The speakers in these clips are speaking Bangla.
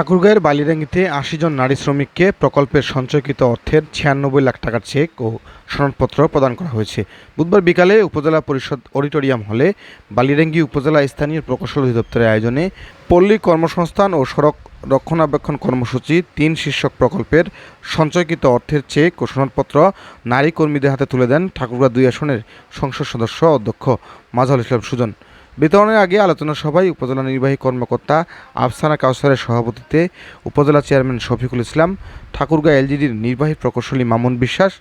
ঠাকুরগাঁয়ের বালিরাঙ্গিতে আশি জন নারী শ্রমিককে প্রকল্পের সঞ্চয়কৃত অর্থের ছিয়ানব্বই লাখ টাকার চেক ও সনদপত্র প্রদান করা হয়েছে। বুধবার বিকালে উপজেলা পরিষদ অডিটোরিয়াম হলে বালিরাঙ্গি উপজেলা স্থানীয় প্রকৌশল অধিদপ্তরের আয়োজনে পল্লী কর্মসংস্থান ও সড়ক রক্ষণাবেক্ষণ কর্মসূচি তিন শীর্ষক প্রকল্পের সঞ্চয়কৃত অর্থের চেক ও সনদপত্র নারী কর্মীদের হাতে তুলে দেন ঠাকুরগাঁ দুই আসনের সংসদ সদস্য অধ্যক্ষ মাজাহুল ইসলাম সুজন। বিতরণের আগে আলোচনা সভায় উপজেলা নির্বাহী কর্মকর্তা আফসানা কাউসারের সভাপতিত্বে উপজেলা চেয়ারম্যান শফিকুল ইসলাম, ঠাকুরগাঁ এলজিডির নির্বাহী প্রকৌশলী মামুন বিশ্বাস,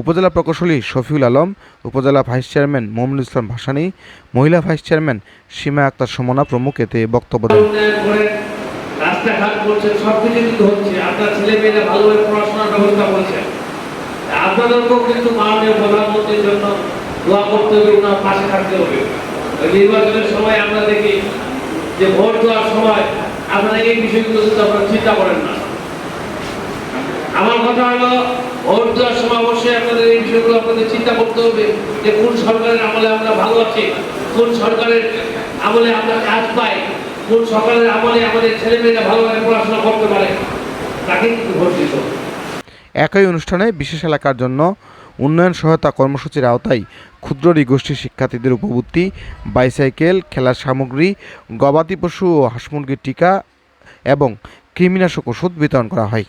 উপজেলা প্রকৌশলী শফিউল আলম, উপজেলা ভাইস চেয়ারম্যান মোহাম্মদ ইসলাম ভাসানী, মহিলা ভাইস চেয়ারম্যান সীমা আক্তার সমনা প্রমুখ এতে বক্তব্য দেন। আপনাদেরকেও কিন্তু মাননীয় প্রধানমন্ত্রীর জন্য দোয়া করতে হবে, ওনার পাশে থাকতে হবে। নির্বাচনের সময় আমরা দেখি যে ভোট দেওয়ার সময় আপনারা এই বিষয়গুলো কিন্তু আপনারা চিন্তা করেন না। আমার কথা হলো, ভোট দেওয়ার সময় অবশ্যই আপনাদের এই বিষয়গুলো আপনাদের চিন্তা করতে হবে যে কোন সরকারের আমলে আমরা ভালো আছি, কোন সরকারের আমলে আমরা কাজ পাই, কোন সরকারের আমলে আমাদের ছেলেমেয়েরা ভালোভাবে পড়াশোনা করতে পারে তাকে কিন্তু ভোট দিতে হবে। একই অনুষ্ঠানে বিশেষ এলাকার জন্য উন্নয়ন সহায়তা কর্মসূচির আওতায় ক্ষুদ্র গোষ্ঠীর শিক্ষার্থীদের উপবৃত্তি বাইসাইকেল, খেলার সামগ্রী, গবাদি পশু ও হাঁস মুরগির টিকা এবং কৃমিনাশক ওষুধ বিতরণ করা হয়।